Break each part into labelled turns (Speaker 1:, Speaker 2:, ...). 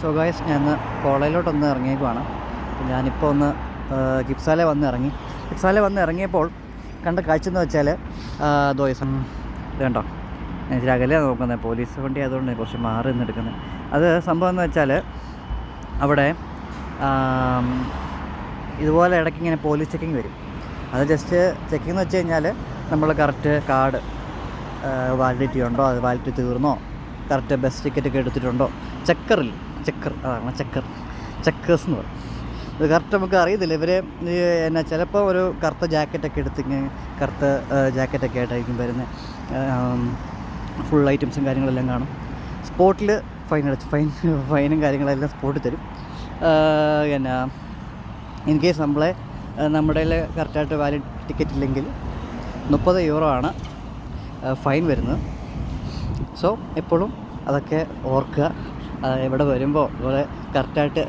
Speaker 1: So guys ഞാൻ കോളേജിലോട്ടൊന്ന് ഇറങ്ങിയേക്കുവാണ് ഞാനിപ്പോൾ ഒന്ന് കിപ്സാലെ വന്ന് ഇറങ്ങി. കിപ്സാലെ വന്ന് ഇറങ്ങിയപ്പോൾ കണ്ട കാഴ്ച എന്ന് വെച്ചാൽ ദോയസം വേണ്ടോ ഞാൻ ഇച്ചിരി അകലെ നോക്കുന്നത്. പോലീസ് വണ്ടി ആയതുകൊണ്ട് കുറച്ച് മാറി നിന്നെടുക്കുന്നത് അത് സംഭവം എന്ന് വെച്ചാൽ അവിടെ ഇതുപോലെ ഇടയ്ക്ക് ഇങ്ങനെ പോലീസ് ചെക്കിങ് വരും. അത് ജസ്റ്റ് ചെക്കിംഗ് എന്ന് വെച്ച് കഴിഞ്ഞാൽ നമ്മൾ കറക്റ്റ് കാർഡ് വാലിഡിറ്റി ഉണ്ടോ? അത് വാലിഡിറ്റി തീർന്നോ? കറക്റ്റ് ബസ് ടിക്കറ്റൊക്കെ എടുത്തിട്ടുണ്ടോ? ചെക്കറിൽ ചെക്കർ. അതാണ് ചെക്കർ. ചെക്കേഴ്സ് എന്ന് പറയും. ഇത് കറക്റ്റ് നമുക്ക് അറിയത്തില്ല. ഇവർ എന്നാ ചിലപ്പോൾ ഒരു കറുത്ത ജാക്കറ്റൊക്കെ എടുത്ത് ഇങ്ങനെ കറുത്ത ജാക്കറ്റൊക്കെ ആയിട്ടായിരിക്കും വരുന്നത് ഫുൾ ഐറ്റംസും കാര്യങ്ങളെല്ലാം കാണും. സ്പോട്ടിൽ ഫൈൻ അടച്ച് ഫൈൻ ഫൈനും കാര്യങ്ങളെല്ലാം സ്പോട്ടിൽ തരും. എന്നാ ഇൻ കേസ് നമ്മളെ നമ്മുടെ കറക്റ്റായിട്ട് വാലിഡ് ടിക്കറ്റ് ഇല്ലെങ്കിൽ മുപ്പത് യൂറോ ആണ് ഫൈൻ വരുന്നത്. സോ എപ്പോഴും അതൊക്കെ ഓർക്കുക. ഇവിടെ വരുമ്പോൾ ഇവിടെ കറക്റ്റായിട്ട്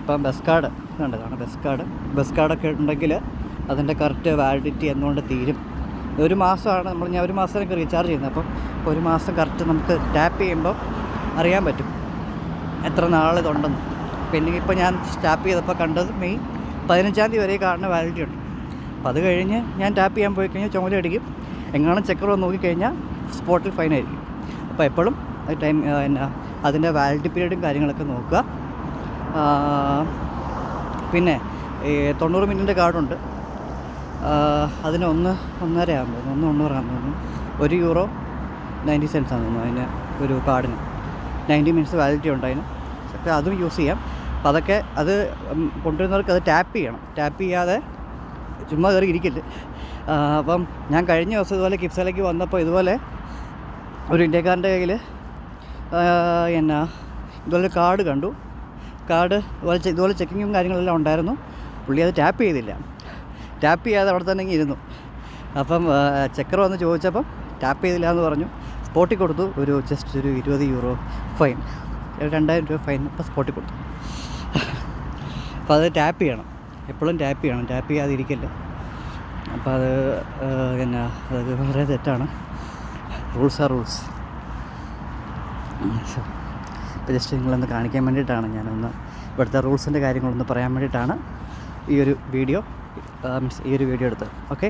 Speaker 1: ഇപ്പം ബസ് കാർഡ് കണ്ടതാണ് ബസ് കാർഡ് ബസ് കാർഡൊക്കെ ഉണ്ടെങ്കിൽ അതിന്റെ കറക്റ്റ് വാലിഡിറ്റി എന്നുകൊണ്ട് തീരും? ഒരു മാസമാണ് നമ്മൾ ഞാൻ ഒരു മാസം ഒക്കെ റീചാർജ് ചെയ്യുന്നത്. അപ്പം ഒരു മാസം കറക്റ്റ് നമുക്ക് ടാപ്പ് ചെയ്യുമ്പോൾ അറിയാൻ പറ്റും എത്ര നാളിതുണ്ടെന്ന് പിന്നെ ഇപ്പോൾ ഞാൻ ടാപ്പ് ചെയ്തപ്പോൾ കണ്ടത് മെയ് പതിനഞ്ചാം തീയതി വരെ കാണുന്ന വാലിഡിറ്റി ഉണ്ട്. അപ്പോൾ അത് കഴിഞ്ഞ് ഞാൻ ടാപ്പ് ചെയ്യാൻ പോയി കഴിഞ്ഞാൽ ചുമല അടിക്കും. എങ്ങാനും ചെക്കർ വന്ന് നോക്കിക്കഴിഞ്ഞാൽ സ്പോട്ടിൽ ഫൈൻ ആയിരിക്കും. അപ്പോൾ എപ്പോഴും ടൈം എന്നാ അതിന്റെ വാലിഡിറ്റി പീരീഡും കാര്യങ്ങളൊക്കെ നോക്കുക. പിന്നെ തൊണ്ണൂറ് മിനിറ്റിന്റെ കാർഡുണ്ട് അതിന് ഒന്ന് ഒന്നര ആകുമ്പോൾ ഒന്ന് തൊണ്ണൂറാകുമ്പോൾ തോന്നുന്നു. ഒരു യൂറോ നയന്റി സെൻസ് ആണ് തോന്നുന്നു അതിന് ഒരു കാർഡിന് നയന്റി മിനിറ്റ്സ് വാലിഡിറ്റി ഉണ്ട് അതിന്. പക്ഷേ അതും യൂസ് ചെയ്യാം. അപ്പോൾ അതൊക്കെ അത് കൊണ്ടുവരുന്നവർക്ക് അത് ടാപ്പ് ചെയ്യണം. ടാപ്പ് ചെയ്യാതെ ചുമ്മാ കയറി ഇരിക്കില്ല അപ്പം ഞാൻ കഴിഞ്ഞ ദിവസം ഇതുപോലെ കിപ്സയിലേക്ക് വന്നപ്പോൾ ഇതുപോലെ ഒരു ഇന്ത്യക്കാരന്റെ കയ്യിൽ എന്നാ ഇതുപോലെ കാർഡ് കണ്ടു. കാർഡ് ഇതുപോലെ ഇതുപോലെ ചെക്കിങ്ങും കാര്യങ്ങളെല്ലാം ഉണ്ടായിരുന്നു. പുള്ളി അത് ടാപ്പ് ചെയ്തില്ല. ടാപ്പ് ചെയ്യാതെ അവിടെ തന്നെ ഇരുന്നു. അപ്പം ചെക്കർ വന്ന് ചോദിച്ചപ്പം ടാപ്പ് ചെയ്തില്ല എന്ന് പറഞ്ഞു. സ്പോട്ടിൽ കൊടുത്തു. ഒരു ജസ്റ്റ് ഒരു ഇരുപത് യൂറോ ഫൈൻ. രണ്ടായിരം രൂപ ഫൈൻ അപ്പം സ്പോട്ടിൽ കൊടുത്തു. അപ്പോൾ അത് ടാപ്പ് ചെയ്യണം. എപ്പോഴും ടാപ്പ് ചെയ്യണം. ടാപ്പ് ചെയ്യാതെ ഇരിക്കില്ല. അപ്പോൾ അത് എന്നാ അത് വളരെ തെറ്റാണ്. Rules are rules. ഇപ്പോൾ ജസ്റ്റ് നിങ്ങളൊന്ന് കാണിക്കാൻ വേണ്ടിയിട്ടാണ് ഞാനൊന്ന് ഇവിടുത്തെ റൂൾസിന്റെ കാര്യങ്ങളൊന്ന് പറയാൻ വേണ്ടിയിട്ടാണ് ഈ ഒരു വീഡിയോ മീൻസ് ഈ ഒരു വീഡിയോ എടുത്തത്. ഓക്കെ?